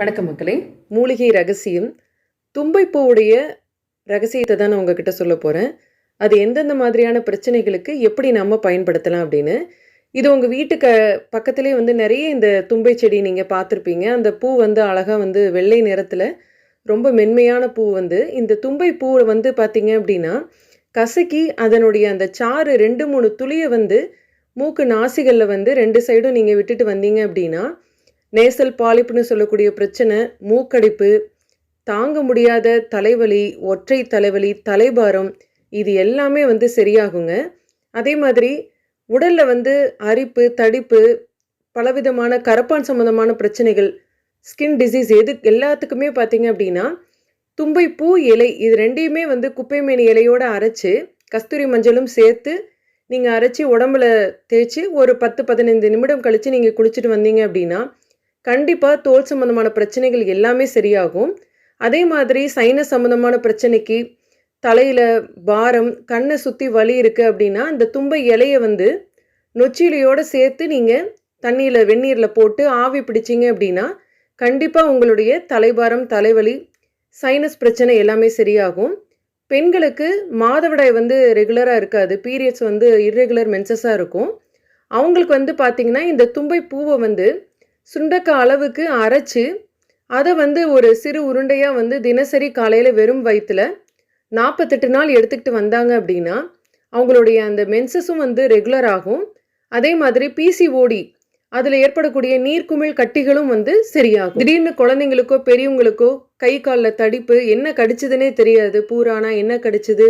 வணக்கம் மக்களே. மூலிகை ரகசியம். தும்பைப்பூவுடைய ரகசியத்தை தான் நான் உங்ககிட்ட சொல்ல போகிறேன் அது எந்தெந்த மாதிரியான பிரச்சனைகளுக்கு எப்படி நம்ம பயன்படுத்தலாம் அப்படின்னு. இது உங்கள் வீட்டுக்கு பக்கத்துலேயே வந்து நிறைய இந்த தும்பை செடி நீங்கள் பார்த்துருப்பீங்க. அந்த பூ வந்து அழகாக வந்து வெள்ளை நிறத்தில் ரொம்ப மென்மையான பூ வந்து இந்த தும்பை பூ வந்து பார்த்திங்க அப்படின்னா கசக்கி அதனுடைய அந்த சாறு ரெண்டு மூணு துளியை வந்து மூக்கு நாசிகளில் வந்து ரெண்டு சைடும் நீங்கள் விட்டுட்டு வந்தீங்க அப்படின்னா நேசல் பாலிப்புன்னு சொல்லக்கூடிய பிரச்சனை மூக்கடிப்பு தாங்க முடியாத தலைவலி ஒற்றை தலைவலி தலைபாரம் இது எல்லாமே வந்து சரியாகுங்க. அதே மாதிரி உடலில் வந்து அரிப்பு தடிப்பு பலவிதமான கரப்பான் சம்மந்தமான பிரச்சனைகள் ஸ்கின் டிசீஸ் எது எல்லாத்துக்குமே பார்த்தீங்க அப்படின்னா தும்பை பூ இலை இது ரெண்டையுமே வந்து குப்பைமேனி இலையோடு அரைச்சி கஸ்தூரி மஞ்சளும் சேர்த்து நீங்கள் அரைச்சி உடம்புல தேய்ச்சி ஒரு பத்து பதினைந்து நிமிடம் கழித்து நீங்கள் குளிச்சுட்டு வந்தீங்க அப்படின்னா கண்டிப்பாக தோல் சம்மந்தமான பிரச்சனைகள் எல்லாமே சரியாகும். அதே மாதிரி சைனஸ் சம்மந்தமான பிரச்சனைக்கு தலையில் பாரம் கண்ணை சுற்றி வலி இருக்குது அப்படின்னா அந்த தும்பை இலையை வந்து நொச்சிலையோடு சேர்த்து நீங்கள் தண்ணியில் வெந்நீரில் போட்டு ஆவி பிடிச்சிங்க அப்படின்னா கண்டிப்பாக உங்களுடைய தலைபாரம் தலைவலி சைனஸ் பிரச்சனை எல்லாமே சரியாகும். பெண்களுக்கு மாதவிடாய் வந்து ரெகுலராக இருக்காது. பீரியட்ஸ் வந்து இர்ரெகுலர் மென்சஸாக இருக்கும். அவங்களுக்கு வந்து பார்த்திங்கன்னா இந்த தும்பை பூவை வந்து சுண்டக்காய் அளவுக்கு அரைச்சி அதை வந்து ஒரு சிறு உருண்டையாக வந்து தினசரி காலையில் வெறும் வயிற்றில் நாற்பத்தெட்டு நாள் எடுத்துக்கிட்டு வந்தாங்க அப்படின்னா அவங்களுடைய அந்த மென்சஸும் வந்து ரெகுலர் ஆகும். அதே மாதிரி பிசிஓடி அதில் ஏற்படக்கூடிய நீர்க்குமிழ் கட்டிகளும் வந்து சரியாகும். திடீர்னு குழந்தைங்களுக்கோ பெரியவங்களுக்கோ கை காலில் தடிப்பு என்ன கடிச்சதுன்னே தெரியாது. பூரானா என்ன கடிச்சது?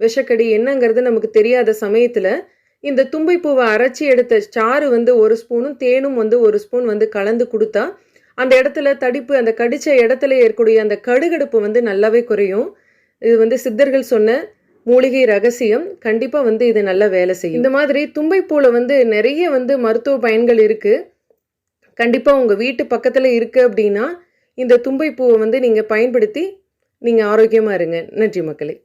விஷக்கடி என்னங்கிறது நமக்கு தெரியாத சமயத்தில் இந்த தும்பைப்பூவை அரைச்சி எடுத்த சாறு வந்து ஒரு ஸ்பூனும் தேனும் வந்து ஒரு ஸ்பூன் வந்து கலந்து கொடுத்தா அந்த இடத்துல தடிப்பு அந்த கடித்த இடத்துல ஏற்கக்கூடிய அந்த கடுகடுப்பு வந்து நல்லாவே குறையும். இது வந்து சித்தர்கள் சொன்ன மூலிகை ரகசியம். கண்டிப்பாக வந்து இது நல்லா வேலை செய்யும். இந்த மாதிரி தும்பைப்பூவில் வந்து நிறைய வந்து மருத்துவ பயன்கள் இருக்குது கண்டிப்பாக உங்கள் வீட்டு பக்கத்தில் இருக்குது அப்படின்னா இந்த தும்பைப்பூவை வந்து நீங்கள் பயன்படுத்தி நீங்கள் ஆரோக்கியமாக இருங்க. நன்றி மக்களே.